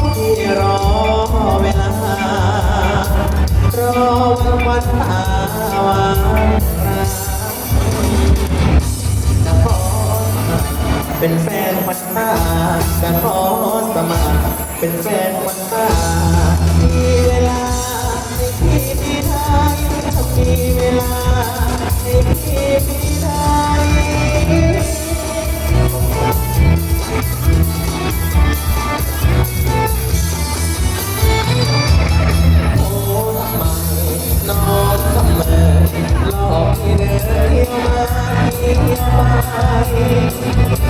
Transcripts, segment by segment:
ที่รอเวลารอวันวันตาวันราจะขอเป็นแฟนวันตาจะขอสมัคเป็นแฟนวันตามีเวลาในที่ที่ได้มีเวลาในที่ที่ได้ เดินเที่ยวมาเที่ยวไป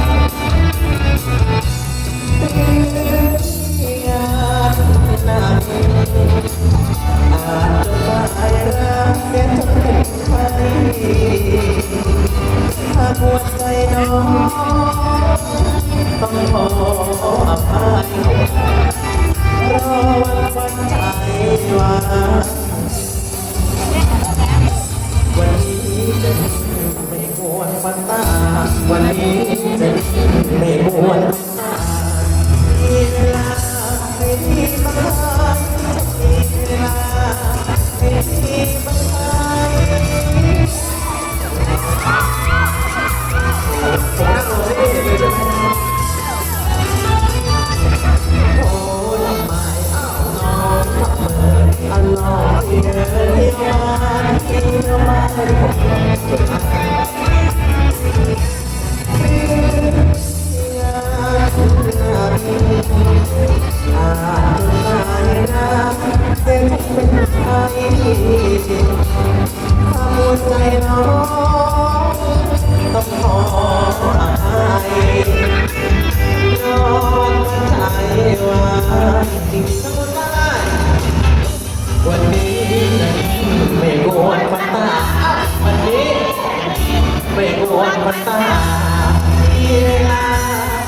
เวลา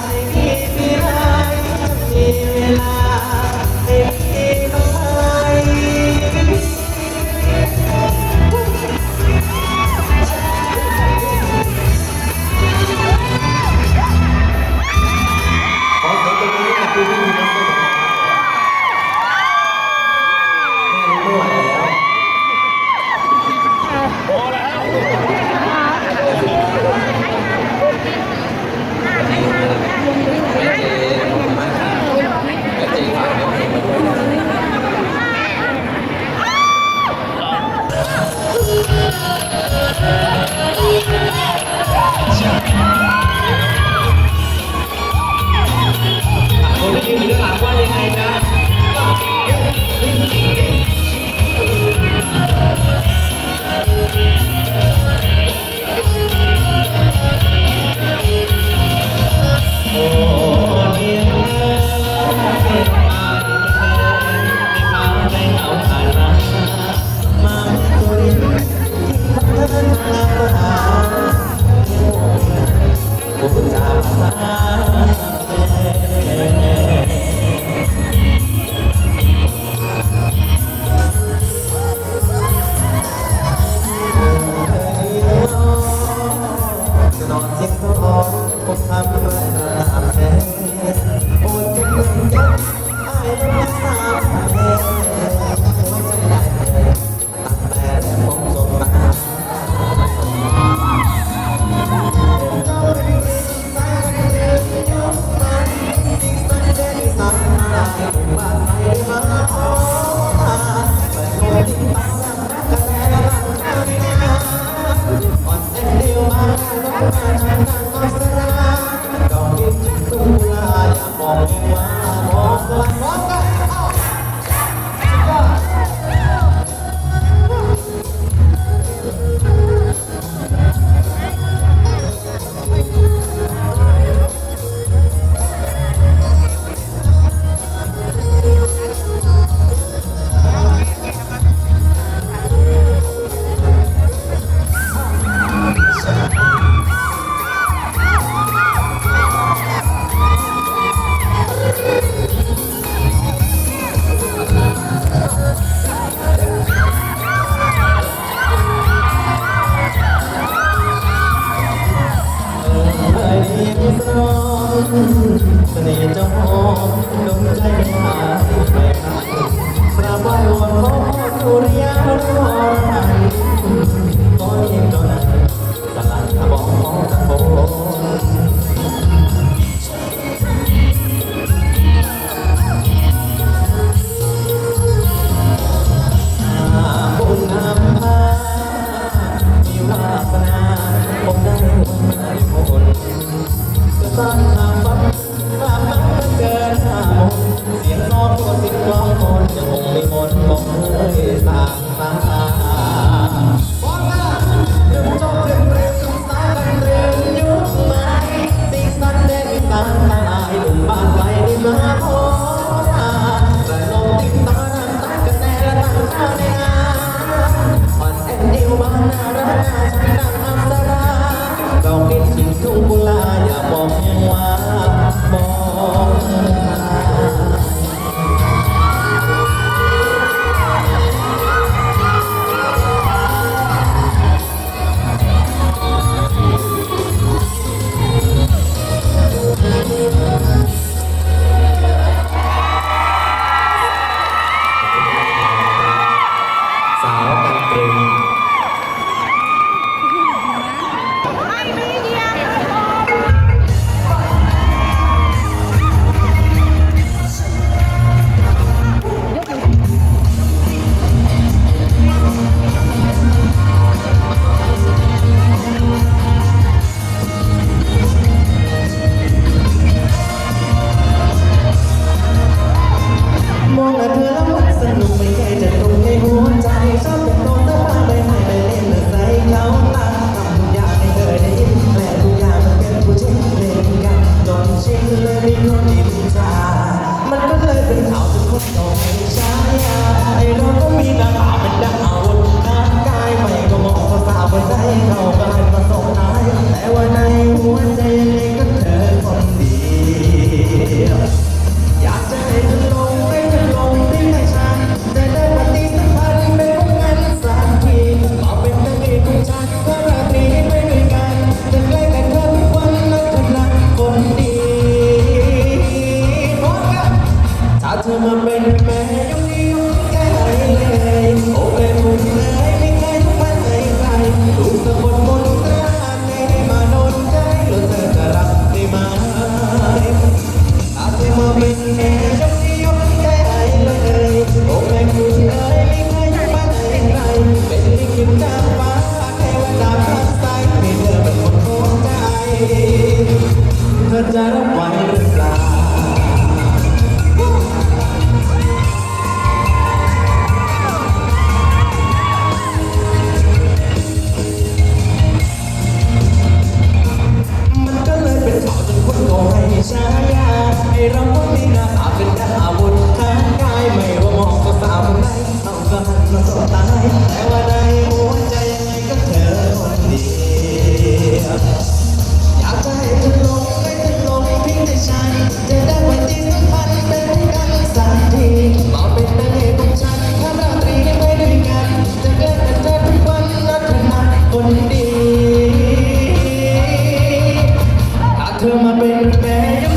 ไม่คิดไม่ได้มีเวลา i'm Oh, ม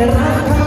era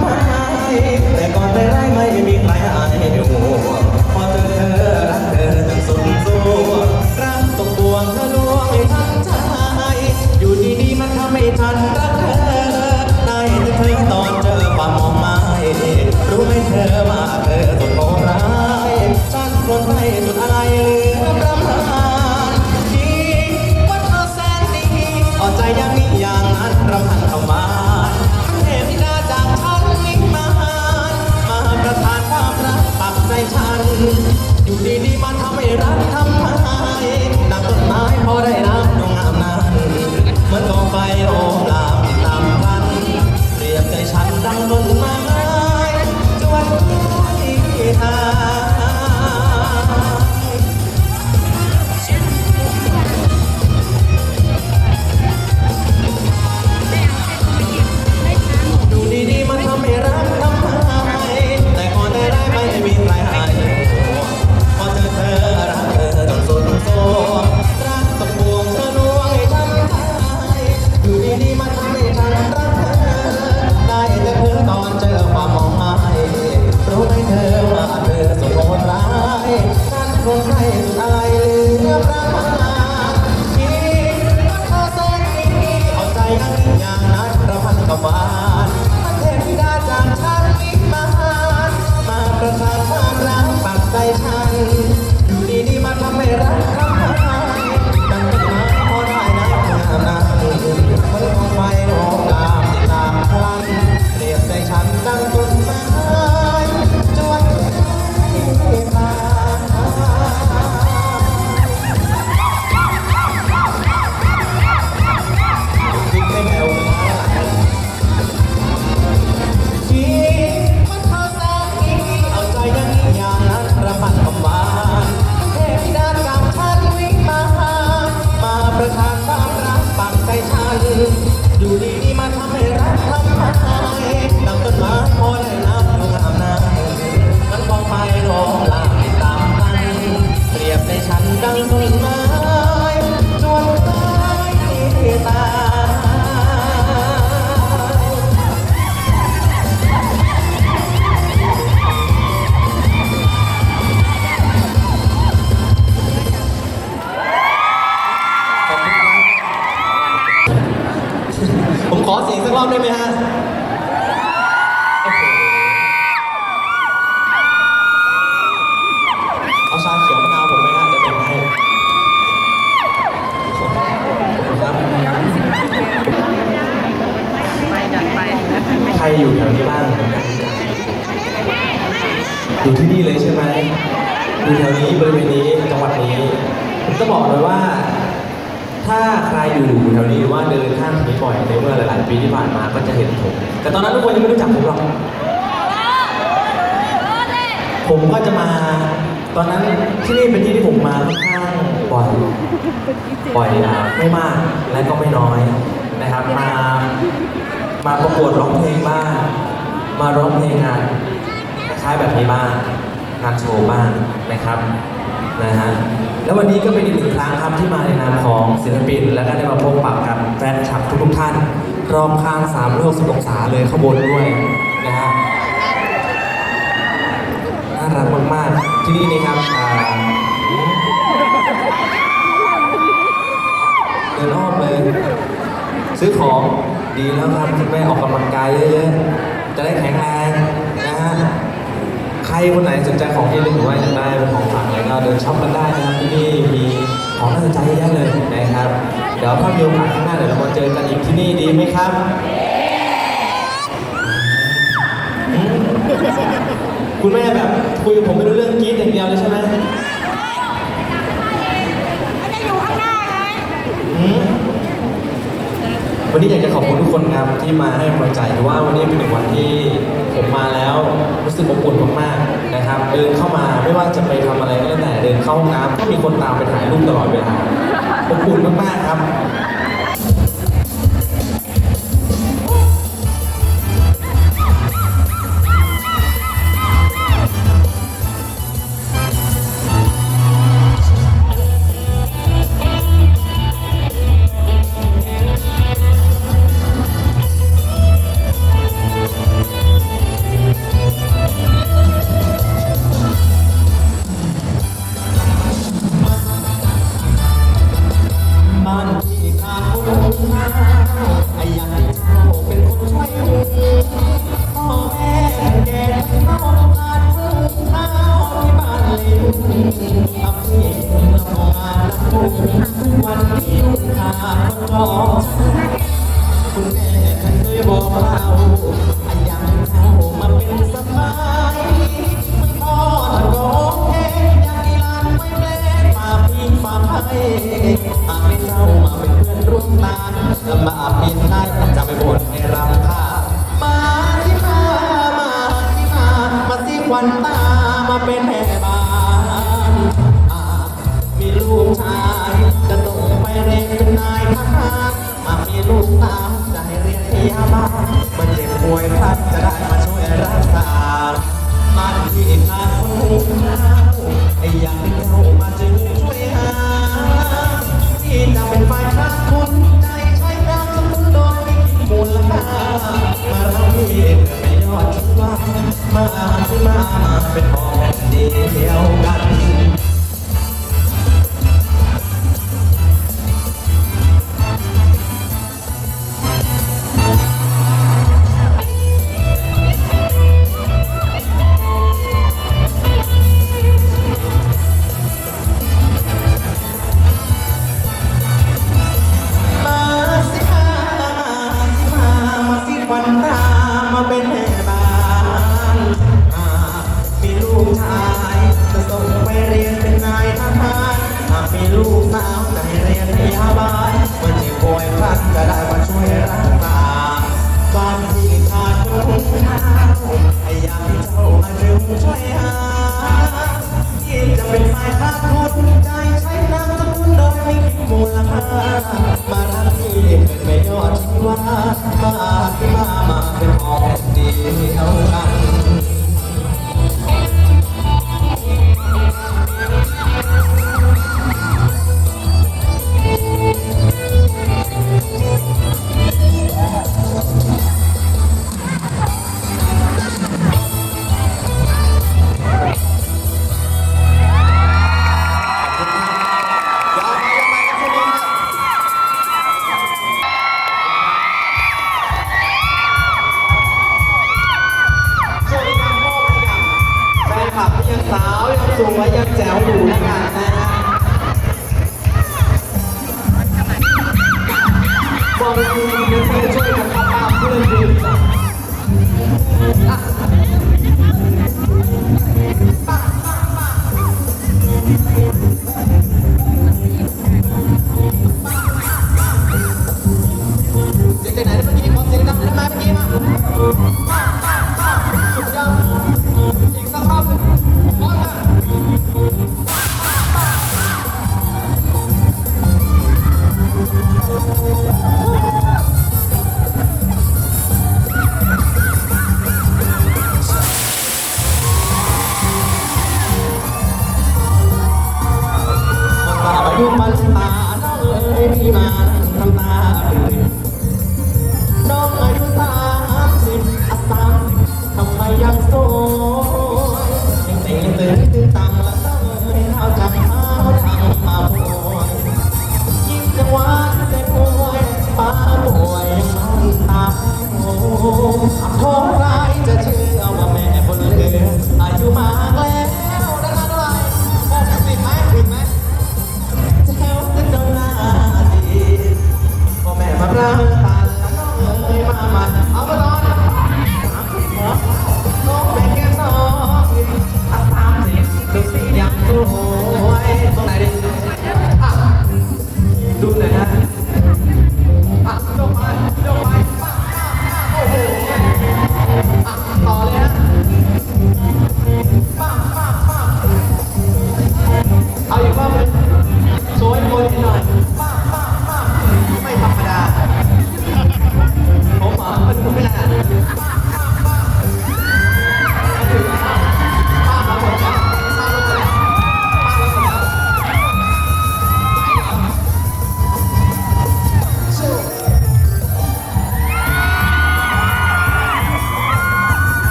probable มา ตอนนั้นที่นี่เป็นที่ที่ผมมาค่อนข้างบ่อยบ่อยนะไม่มากและก็ไม่น้อยนะครับ มามาประกวดร้องเพลงบ้างมาร้องเพลงงานคล้ายๆแบบนี้บ้างงานโชว์บ้างนะครับนะฮะแล้ววันนี้ก็เป็นอีกหนึ่งครั้งครับที่มาในนามของศิลปิน และก็ได้มาพบปะกับแฟนคลับทุกๆท่านรอบข้าง360องศาเลยข้างบนด้วยนะฮะน่ารัก ที่นี่นะครับอ่าเดินอ้อมเลย ซื้อของดีแล้วครับคุณแม่ออกกำลังกายเยอะๆ จะได้แข็งแรงนะฮะ ใครคนไหนสนใจของที่ระลึกหรือว่าอยากได้เป็นของฝากอะไรก็เดินช็อปกันได้นะครับที่นี่มีของน่าสนใจเยอะแยะเลยนะครับ เดี๋ยวถ้ามีโอกาสข้างหน้าเดี๋ยวเรามาเจอกันอีกที่นี่ดีไหมครับ คุณแม่แบบคุยกับผมไม่รู้เรื่องกรี๊ดอย่างเดียวเลยใช่ไหมไม่ได้อยู่ข้างหน้าไงหืมวันนี้อยากจะขอบคุณทุกคนครับที่มาให้กำลังใจเพราะว่าวันนี้เป็นหนึ่งวันที่ผมมาแล้วรู้สึกอบอุ่นมากๆนะครับ เดินเข้ามาไม่ว่าจะไปทำอะไรก็แล้วแต่เดินเข้าห้องน้ำก็มีคนตามไปถ่ายรูปตลอดเวลาอบอุ่นมากๆครับบ้ ไม่ยอดทิ้งว่ามาที่มามาเป็นพ่อแผ่นดินเดียวกัน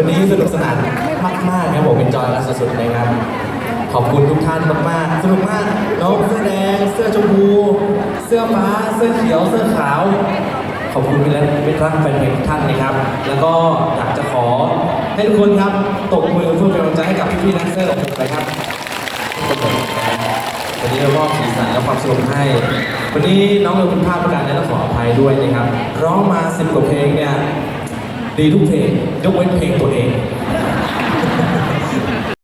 วันนี้สนุกสนานมากๆครับผมเป็นจอยกันสุดๆนะครับ ขอบคุณทุกท่านมากๆสนุกมากน้องเสื้อแดง เสื้อชมพู เสื้อฟ้า เสื้อเขียว เสื้อขาว ขอบคุณเป็นเป็นรักแฟนเพลงทุกท่านนะครับ แล้วก็อยากจะขอให้ทุกคนครับตบมือเพื่อเป็นกำลังใจให้กับพี่ๆนักเซอร์ไปครับวันนี้เรามอบสีสันและความสนุกให้ วันนี้น้องเราคุณภาพประการและต้องขออภัยด้วยนะครับ ร้องมาสิบกว่าเพลงเนี่ย ดีทุกเพลงยกเว้นเพลงตัวเอง